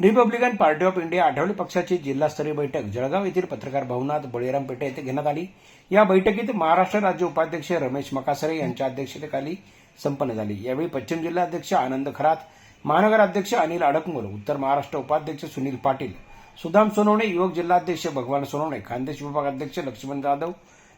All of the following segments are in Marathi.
Republican Party of India Athawale पक्षाची जिल्हास्तरीय बैठक जळगाव येथील पत्रकार भवनात बळीराम पेठे येथे घेण्यात आली. या बैठकीत महाराष्ट्र राज्य उपाध्यक्ष रमेश मकासरे यांच्या अध्यक्षतेखाली संपन्न झाली. यावेळी पश्चिम जिल्हाध्यक्ष आनंद खरात महानगर अध्यक्ष अनिल अडकमोर उत्तर महाराष्ट्र उपाध्यक्ष सुनील पाटील सुदाम सोनवणे युवक जिल्हाध्यक्ष भगवान सोनवणे खानदेश विभाग अध्यक्ष लक्ष्मण जाधव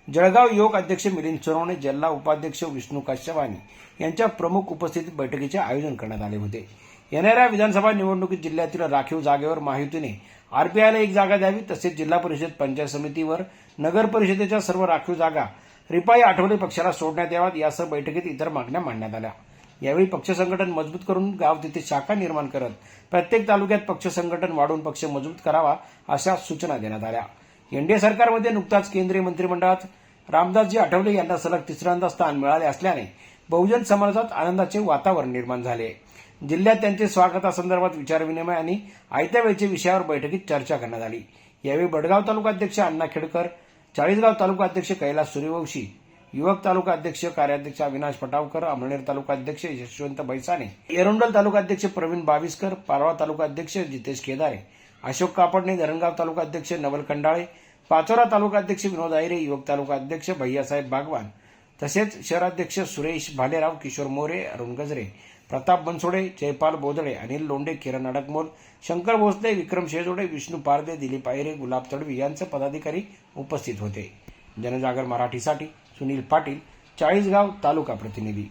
जळगाव युवक अध्यक्ष मिलिंद सोनवणे जिल्हा उपाध्यक्ष विष्णू काश्यवानी यांच्या प्रमुख उपस्थितीत बैठकीचे आयोजन करण्यात आले होते. येणाऱ्या विधानसभा निवडणुकीत जिल्ह्यातील राखीव जागेवर महायुतीने आरपीआयला एक जागा द्यावी तसेच जिल्हा परिषद पंचायत समितीवर नगर परिषदेच्या सर्व राखीव जागा रिपाई आठवले पक्षाला सोडण्यात याव्यात यासह बैठकीत इतर मागण्या मांडण्यात आल्या. यावेळी पक्ष संघटन मजबूत करून गाव तिथे शाखा निर्माण करत प्रत्येक तालुक्यात पक्ष संघटन वाढवून पक्ष मजबूत करावा अशा सूचना देण्यात आल्या. एनडीए सरकारमध्ये नुकताच केंद्रीय मंत्रिमंडळात रामदासजी आठवले यांना सलग तिसऱ्यांदा स्थान मिळाले असल्याने बहुजन समाजात आनंदाचे वातावरण निर्माण झाले. जिल्ह्यात त्यांचे स्वागतासंदर्भात विचारविनिमय आणि आयत्या वेळचे विषयावर बैठकीत चर्चा करण्यात आली. यावेळी बडगाव तालुका अध्यक्ष अण्णा खेडकर चाळीसगाव तालुका अध्यक्ष कैलास सूर्यवंशी युवक तालुका अध्यक्ष कार्याध्यक्ष अविनाश पटावकर अमळनेर तालुका अध्यक्ष यशवंत बैसाने एरोंडल तालुका अध्यक्ष प्रवीण बाविस्कर पारवा तालुका अध्यक्ष जितेश केदारे अशोक कापडणे धरणगाव तालुका अध्यक्ष नवल कंडाळे पाचोरा तालुका अध्यक्ष विनोद आयरे युवक तालुका अध्यक्ष भैयासाहेब बागवान तसेच शहराध्यक्ष सुरेश भालेराव किशोर मोरे अरुण गजरे प्रताप बनसोडे जयपाल बोदळे अनिल लोंडे किरण अडकमोल शंकर भोसले विक्रम शेजोडे विष्णू पारदे दिलीप आयरे गुलाब तडवी यांचे पदाधिकारी उपस्थित होते. जनजागर मराठीसाठी सुनील पाटील चाळीसगाव तालुका प्रतिनिधी.